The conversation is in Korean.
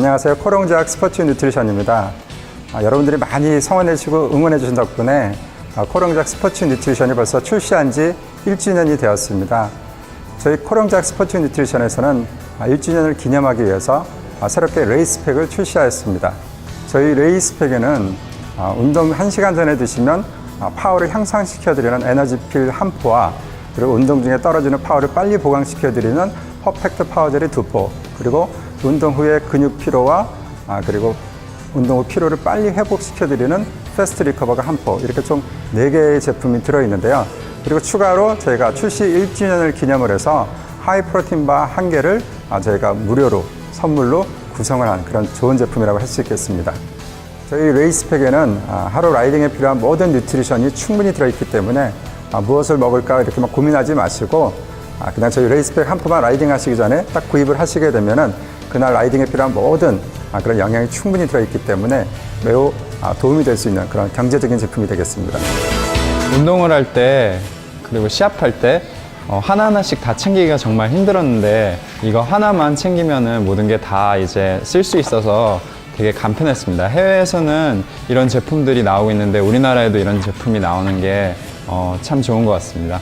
안녕하세요. 코롱작 스포츠 뉴트리션입니다. 아, 여러분들이 많이 성원해 주시고 응원해 주신 덕분에 아, 코롱작 스포츠 뉴트리션이 벌써 출시한 지 1주년이 되었습니다. 저희 코롱작 스포츠 뉴트리션에서는 아, 1주년을 기념하기 위해서 아, 새롭게 레이스팩을 출시하였습니다. 저희 레이스팩에는 아, 운동 1시간 전에 드시면 아, 파워를 향상시켜드리는 에너지필 한 포와 그리고 운동 중에 떨어지는 파워를 빨리 보강시켜드리는 퍼펙트 파워젤이 두 포, 그리고 운동 후에 근육 피로와 아, 그리고 운동 후 피로를 빨리 회복시켜드리는 패스트 리커버가 한 포, 이렇게 총 네개의 제품이 들어있는데요. 그리고 추가로 저희가 출시 1주년을 기념을 해서 하이 프로틴 바 한 개를 아, 저희가 무료로 선물로 구성을 한 그런 좋은 제품이라고 할 수 있겠습니다. 저희 레이스팩에는 아, 하루 라이딩에 필요한 모든 뉴트리션이 충분히 들어있기 때문에 아, 무엇을 먹을까 이렇게 막 고민하지 마시고 아, 그냥 저희 레이스팩 한 포만 라이딩 하시기 전에 딱 구입을 하시게 되면은 그날 라이딩에 필요한 모든 아, 그런 영양이 충분히 들어있기 때문에 매우 아, 도움이 될 수 있는 그런 경제적인 제품이 되겠습니다. 운동을 할 때 그리고 시합할 때 어, 하나하나씩 다 챙기기가 정말 힘들었는데 이거 하나만 챙기면은 모든 게 다 이제 쓸 수 있어서 되게 간편했습니다. 해외에서는 이런 제품들이 나오고 있는데 우리나라에도 이런 제품이 나오는 게 어, 참 좋은 것 같습니다.